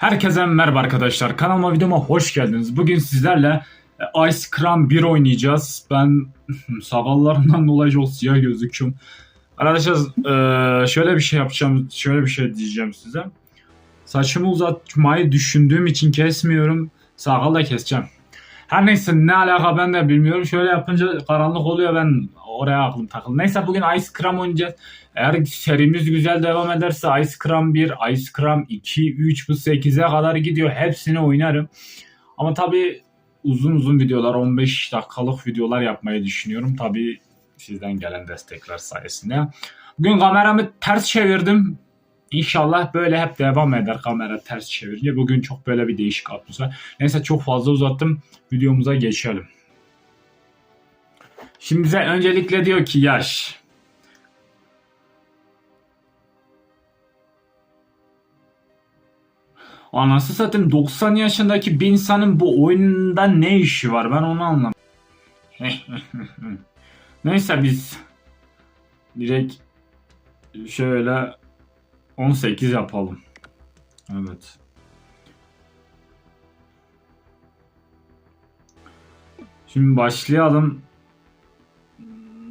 Herkese merhaba arkadaşlar. Kanalıma videoma hoş geldiniz. Bugün sizlerle e, Ice Cream 1 oynayacağız. Ben sakallarımdan dolayı çok siyah gözüküyorum. Arkadaşlar e, şöyle bir şey yapacağım. Şöyle bir şey diyeceğim size. Saçımı uzatmayı düşündüğüm için kesmiyorum. Sakal da keseceğim. Her neyse ne alaka ben de bilmiyorum. Şöyle yapınca karanlık oluyor ben oraya aklım takıldı. Neyse bugün Ice Cream oynayacağız. Eğer serimiz güzel devam ederse Ice Cream 1, Ice Cream 2, 3 bu 8'e kadar gidiyor. Hepsini oynarım. Ama tabi uzun uzun videolar 15 dakikalık videolar yapmayı düşünüyorum. Tabi sizden gelen destekler sayesinde. Bugün kameramı ters çevirdim. İnşallah böyle hep devam eder kamera ters çevirince. Bugün çok böyle bir değişik atmosfer. Neyse çok fazla uzattım. Videomuza geçelim. Şimdi bize öncelikle diyor ki yaş. Anası satayım 90 yaşındaki bir insanın bu oyunda ne işi var ben onu anlamadım. Neyse biz direkt şöyle 18 yapalım. Evet. Şimdi başlayalım.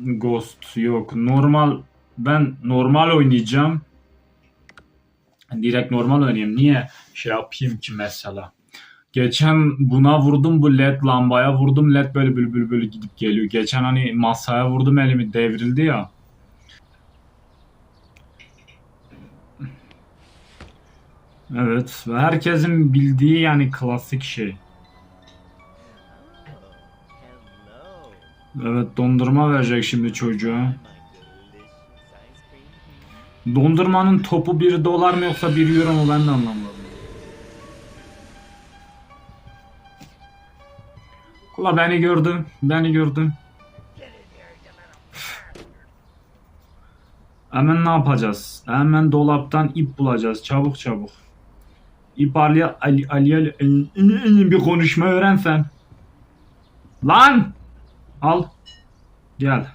Ghost yok. Normal ben normal oynayacağım. Direkt normal oynayayım. Niye şey yapayım ki mesela? Geçen buna vurdum bu led lambaya vurdum led böyle bülbül böyle gidip geliyor. Geçen hani masaya vurdum elimi devrildi ya. Evet ve herkesin bildiği yani klasik şey. Evet dondurma verecek şimdi çocuğa. Dondurmanın topu 1 dolar mı yoksa 1 euro mu ben de anlamadım. Ula beni gördün, beni gördün. Hemen ne yapacağız? Hemen dolaptan ip bulacağız. Çabuk çabuk. İp Ali Ali Ali, bir konuşma öğren sen. Lan! Al. Gel.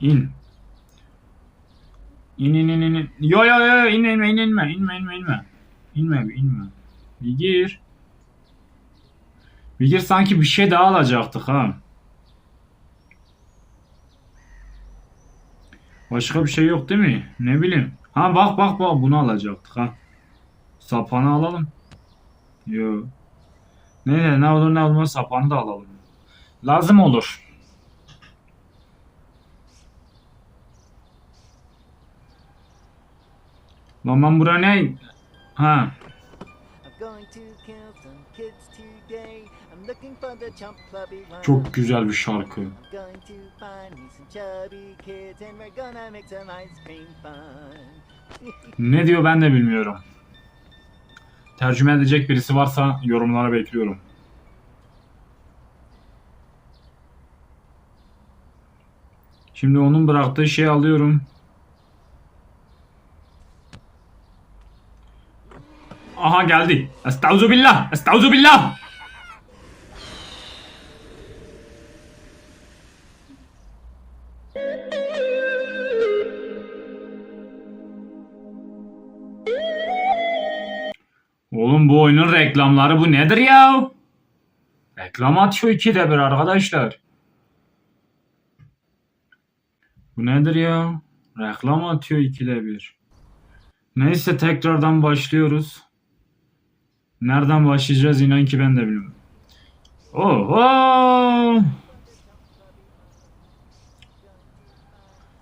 İn. İn in in in. Yo yo yo inme inme inme inme inme inme inme. İnme bir inme. Bir gir. Bir gir sanki bir şey daha alacaktık ha. Başka bir şey yok değil mi? Ne bileyim. Ha bak bak bak bunu alacaktık ha. Sapanı alalım. Yo. Ne ne olur ne olmaz sapanı da alalım. Lazım olur. Lan buraya ne? Ha. Çok güzel bir şarkı. Ne diyor ben de bilmiyorum. Tercüme edecek birisi varsa yorumlara bekliyorum. Şimdi onun bıraktığı şeyi alıyorum. Aha geldi. Estağfirullah. Estağfirullah. Oğlum bu oyunun reklamları bu nedir ya? Reklam atıyor ikide bir arkadaşlar. Bu nedir ya? Reklam atıyor ikide bir. Neyse tekrardan başlıyoruz. Nereden başlayacağız inan ki ben de bilmiyorum. Oho!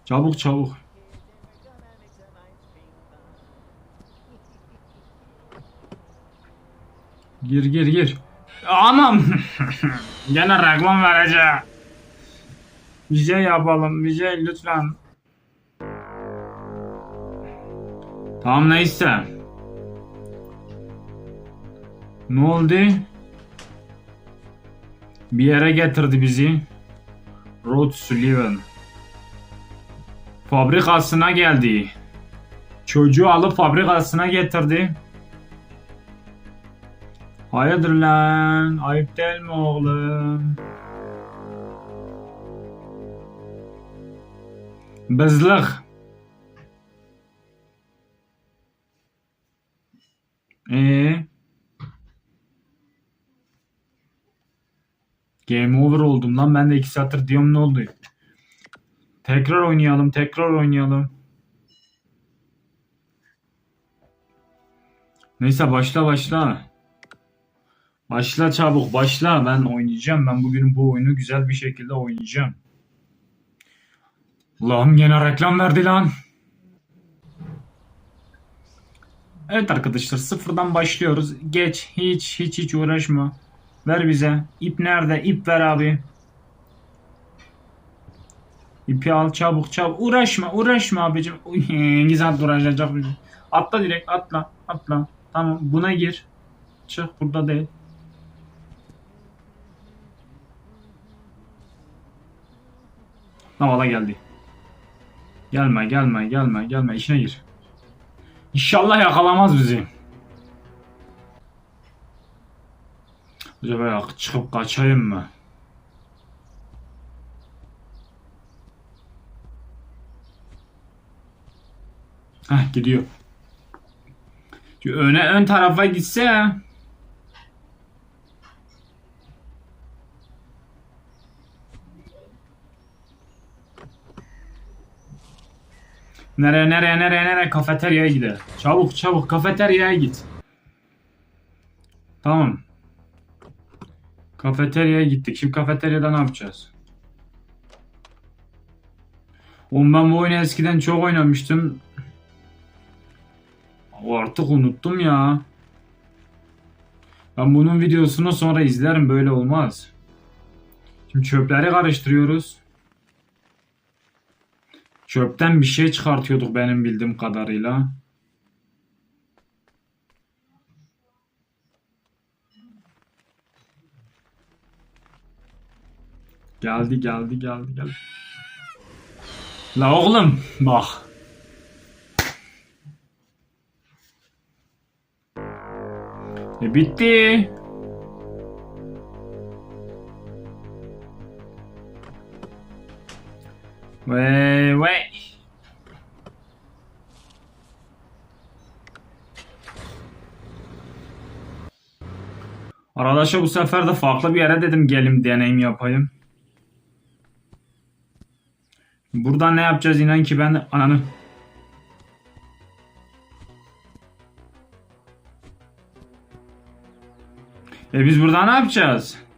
Çabuk çabuk. Gir gir gir. Anam! Gene reklam vereceğim. Bir şey yapalım, bir şey lütfen. Tamam neyse. Ne oldu? Bir yere getirdi bizi. Rod Sullivan. Fabrikasına geldi. Çocuğu alıp fabrikasına getirdi. Hayırdır lan? Ayıp değil mi oğlum? Bezlik. Ee? Game over oldum lan. Ben de iki satır diyorum ne oldu? Tekrar oynayalım, tekrar oynayalım. Neyse başla başla. Başla çabuk başla. Ben oynayacağım. Ben bugün bu oyunu güzel bir şekilde oynayacağım. Allah'ım yine reklam verdi lan. Evet arkadaşlar sıfırdan başlıyoruz. Geç hiç hiç hiç uğraşma. Ver bize. İp nerede? İp ver abi. İpi al çabuk çabuk. Uğraşma uğraşma abicim. Güzel duracak. Atla direkt atla atla. Tamam buna gir. Çık burada değil. Havala geldi. Gelme gelme gelme gelme işine gir. İnşallah yakalamaz bizi. Acaba çıkıp kaçayım mı? Heh gidiyor. Öne ön tarafa gitse. Nereye nereye nereye nereye kafeteryaya gider. Çabuk çabuk kafeteryaya git. Tamam. Kafeteryaya gittik. Şimdi kafeteryada ne yapacağız? Oğlum ben bu oyunu eskiden çok oynamıştım. Artık unuttum ya. Ben bunun videosunu sonra izlerim böyle olmaz. Şimdi çöpleri karıştırıyoruz. Çöpten bir şey çıkartıyorduk benim bildiğim kadarıyla. Geldi geldi geldi geldi. La oğlum bak. E bitti. Vay vay. Arkadaşlar bu sefer de farklı bir yere dedim gelim deneyim yapayım. Buradan ne yapacağız inan ki ben de ananı. E biz burada ne yapacağız?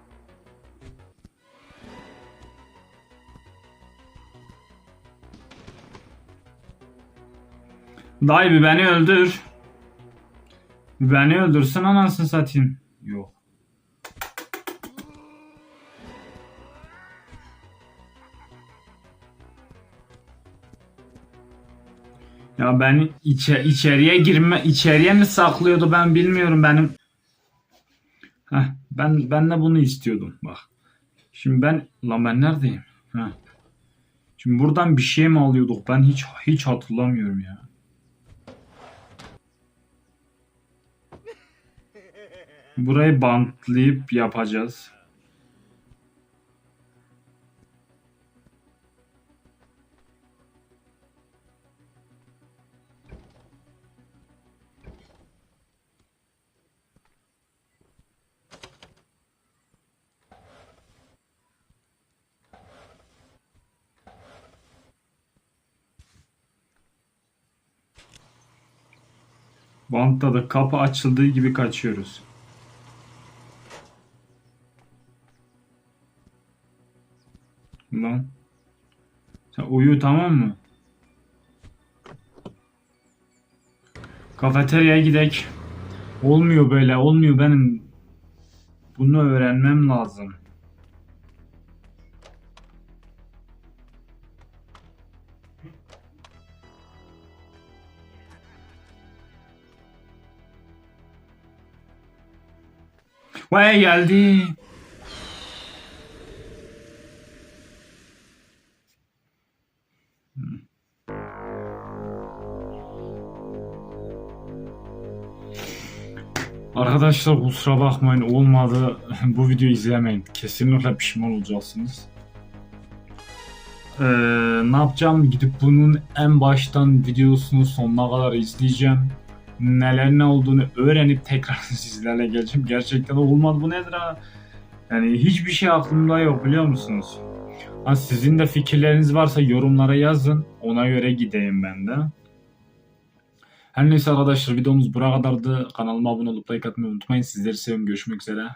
Dayı bir beni öldür. Bir beni öldürsün anasını satayım. Yok. Ya ben içe, içeriye girme içeriye mi saklıyordu ben bilmiyorum benim. Heh, ben ben de bunu istiyordum bak. Şimdi ben lan ben neredeyim? Heh. Şimdi buradan bir şey mi alıyorduk? Ben hiç hiç hatırlamıyorum ya. Burayı bantlayıp yapacağız. Bantladık. Kapı açıldığı gibi kaçıyoruz. Lan. Sen uyu tamam mı? Kafeteryaya gidek. Olmuyor böyle, olmuyor benim. Bunu öğrenmem lazım. Vay geldi. Arkadaşlar kusura bakmayın olmadı. Bu videoyu izlemeyin. Kesinlikle pişman olacaksınız. Ee, ne yapacağım? Gidip bunun en baştan videosunu sonuna kadar izleyeceğim. Neler ne olduğunu öğrenip tekrar sizlerle geleceğim. Gerçekten olmadı bu nedir ha? Yani hiçbir şey aklımda yok biliyor musunuz? Ha, sizin de fikirleriniz varsa yorumlara yazın. Ona göre gideyim ben de. Her neyse arkadaşlar videomuz buraya kadardı. Kanalıma abone olup like atmayı unutmayın. Sizleri seviyorum. Görüşmek üzere.